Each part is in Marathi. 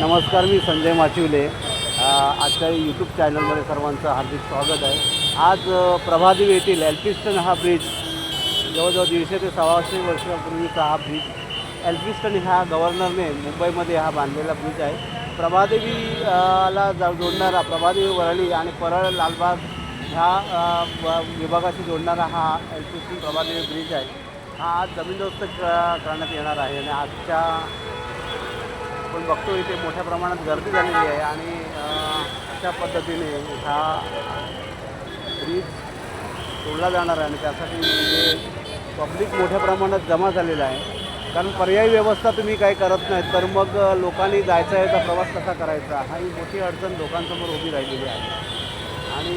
नमस्कार मी संजय माचिवले आजच्या यूट्यूब चॅनलमध्ये सर्वांचं हार्दिक स्वागत आहे. आज प्रभादेव प्रभादेवी येथील एल्फिस्टन हा ब्रिज जवळजवळ दीडशे ते सव्वाशे वर्षापूर्वीचा हा ब्रिज एल्फिस्टन ह्या गव्हर्नरने मुंबईमध्ये हा बांधलेला ब्रिज आहे. प्रभादेवीला जा जोडणारा प्रभादेवी वरळी आणि परळ लालबाग ह्या विभागाशी जोडणारा हा एल्फिस्टन प्रभादेवी ब्रिज आहे. हा आज जमीनदोस्त करण्यात येणार आहे आणि आजच्या आपण बघतो इथे मोठ्या प्रमाणात गर्दी झालेली आहे आणि अशा पद्धतीने हा ब्रिज तोडला जाणार आहे आणि त्यासाठी पब्लिक मोठ्या प्रमाणात जमा झालेलं आहे. कारण पर्यायी व्यवस्था तुम्ही काही करत नाहीत तर मग लोकांनी जायचा आहे तर प्रवास कसा करायचा? हा ही मोठी अडचण लोकांसमोर उभी राहिलेली आहे. आणि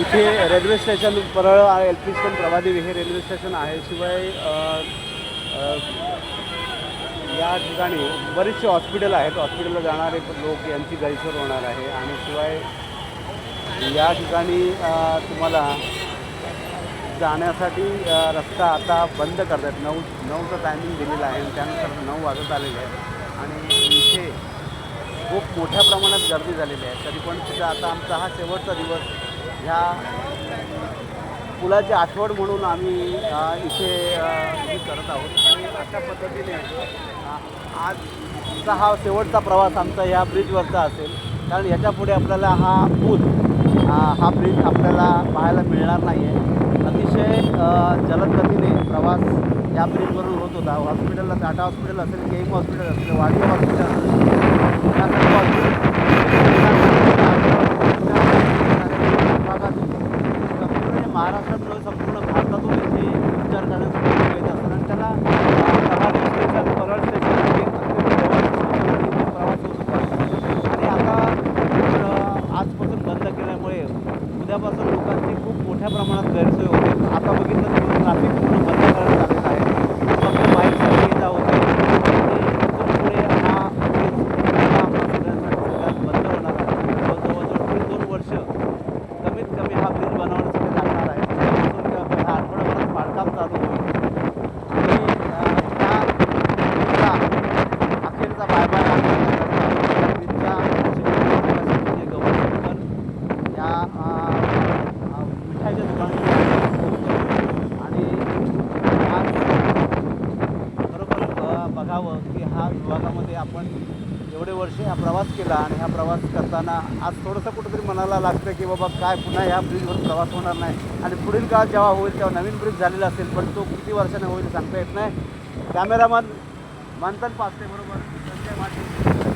इथे railway station Parel L P station Prabhadevi हे रेल्वे स्टेशन आहे. शिवाय या ठिकाणी बरेचसे हॉस्पिटल आहेत. हॉस्पिटलला जाणारे लोक यांची गैरसोय होणार आहे. आणि शिवाय या ठिकाणी तुम्हाला जाण्यासाठी रस्ता आता बंद करतात नऊ नऊचं टायमिंग दिलेलं आहे आणि त्यानुसार नऊ वाजत आलेले आहे आणि इथे खूप मोठ्या प्रमाणात गर्दी झालेली आहे. तरी पण सुद्धा आता आमचा हा शेवटचा दिवस. ह्या पुलाची आठवण म्हणून आम्ही इथे हे करत आहोत. आणि अशा पद्धतीने आज आजचा हा शेवटचा प्रवास आमचा ह्या ब्रिजवरचा असेल. कारण याच्यापुढे आपल्याला हा पूल हा ब्रिज आपल्याला पाहायला मिळणार नाही आहे अतिशय जलदगतीने जलद गतीने प्रवास या ब्रिजवरून होत होता. हॉस्पिटलला टाटा हॉस्पिटल असेल केईम हॉस्पिटल असेल वाडी हॉस्पिटल असेल या सर्व हॉस्पिटल भागातून संपूर्ण महाराष्ट्रात नव्हे, संपूर्ण भारतातून इथे उपचार करण्यासाठी लोक येत असतात आणि त्याला अ, प्रभादेवी स्टेशन परळ स्टेशन हे अत्यंत जवळचं आणि इथे प्रवास होत होता आणि आता अ, आजपासून बंद केल्यामुळे उद्यापासून लोकांची खूप मोठ्या प्रमाणात गैरसोय होते. आता बघितलं तर ट्रॅफिक पूर्ण बंद करण्यात आलेलं आहे. फक्त बाईकसाठी ये जा होते. आणि पुढे हा सगळ्यांसाठी सगळ्यात बंद होणार आहे. जवळजवळ पुढे दोन वर्ष कमीत कमी हा ब्रिज बनवण्यासाठी लागणार आहे. त्यापासून आठवड्याभरात बांधकाम चालू अ, की हा विभागामध्ये आपण एवढे वर्ष हा प्रवास केला आणि हा प्रवास करताना आज थोडंसं कुठंतरी मनाला लागतं की बाबा काय पुन्हा ह्या ब्रिजवर प्रवास होणार नाही. आणि पुढील काळात जेव्हा होईल तेव्हा नवीन ब्रिज झालेला असेल पण तो किती वर्षाने होईल सांगता येत नाही. कॅमेरामन मंथन पाचते बरोबर? संजय माटे